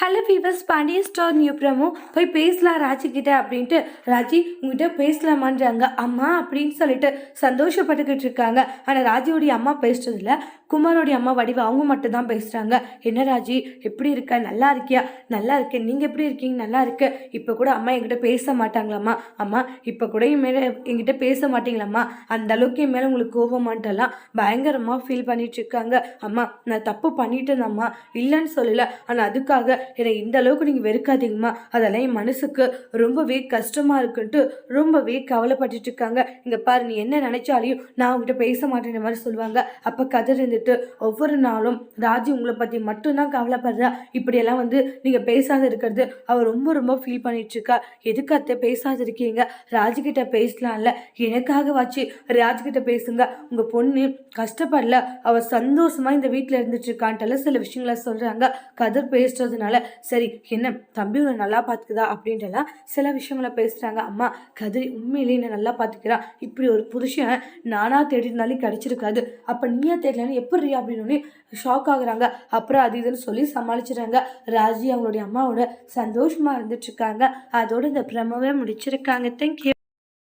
Hello viewers Pandiya store new promo போய் பேசலாம் ராஜி அப்படின்ட்டு. ராஜி உங்ககிட்ட பேசலாமான்றாங்க. அம்மா அப்படின்னு சொல்லிட்டு சந்தோஷப்பட்டுக்கிட்டு இருக்காங்க. ஆனால் ராஜியோடைய அம்மா பேசுறதில்ல. குமாரோடைய அம்மா வடிவு அவங்க மட்டும் தான் பேசுகிறாங்க என்ன ராஜி எப்படி இருக்க? நல்லா இருக்கியா? நல்லா இருக்கேன். நீங்கள் எப்படி இருக்கீங்க? நல்லா இருக்கு. இப்போ கூட அம்மா என்கிட்ட பேச மாட்டாங்களாம்மா. அம்மா இப்போ கூட என் மேலே என்கிட்ட பேச மாட்டீங்களாம்மா. அந்த அளவுக்கு என் மேலே உங்களுக்கு கோபமாட்டெல்லாம் பயங்கரமாக ஃபீல் பண்ணிட்டு இருக்காங்க. அம்மா நான் தப்பு பண்ணிட்டேனம்மா. இல்லைன்னு சொல்லலை. ஆனால் அதுக்காக என்னை இந்த அளவுக்கு நீங்கள் வெறுக்காதீங்கம்மா. அதெல்லாம் என் மனசுக்கு ரொம்பவே கஷ்டமாக இருக்குன்ட்டு ரொம்பவே கவலைப்பட்டுட்டு இருக்காங்க. இங்கே பாரு நீ என்ன நினைச்சாலையும் நான் உங்ககிட்ட பேச மாட்டேன்ற மாதிரி சொல்லுவாங்க. அப்போ கதர் இருந்துட்டு ஒவ்வொரு நாளும் ராஜி உங்களை பற்றி மட்டும்தான் கவலைப்படுறா. இப்படியெல்லாம் வந்து நீங்கள் பேசாத இருக்கிறது அவள் ரொம்ப ரொம்ப ஃபீல் பண்ணிகிட்ருக்கா இருக்கா. எதுக்கு அத்தை பேசாத இருக்கீங்க? ராஜிக்கிட்ட பேசலாம்ல. எனக்காக வாச்சு ராஜ்கிட்ட பேசுங்க. உங்கள் பொண்ணு கஷ்டப்படல. அவள் சந்தோஷமாக இந்த வீட்டில் இருந்துட்டு இருக்கான்ட்டெல்லாம் சில விஷயங்களை சொல்கிறாங்க கதிர் பேசுறதுனால சரி என்ன தம்பி உன்னை நல்லா பார்த்துக்குதா அப்படின்ட்டுலாம் சில விஷயங்களை பேசுகிறாங்க அம்மா கதிரி உண்மையிலேயே என்னை நல்லா பார்த்துக்கிறான் இப்படி ஒரு புருஷன் நானாக தேடினாலே கிடைச்சிருக்காது. அப்போ நீயா தேடலன்னு எப்படி அப்படின்னு ஷாக் ஆகுறாங்க. அப்புறம் அது இதுன்னு சொல்லி சமாளிச்சிடுறாங்க. ராஜி அவங்களுடைய அம்மாவோட சந்தோஷமாக இருந்துட்டு இருக்காங்க. அதோட இந்த பிரமவே முடிச்சிருக்காங்க. தேங்க்யூ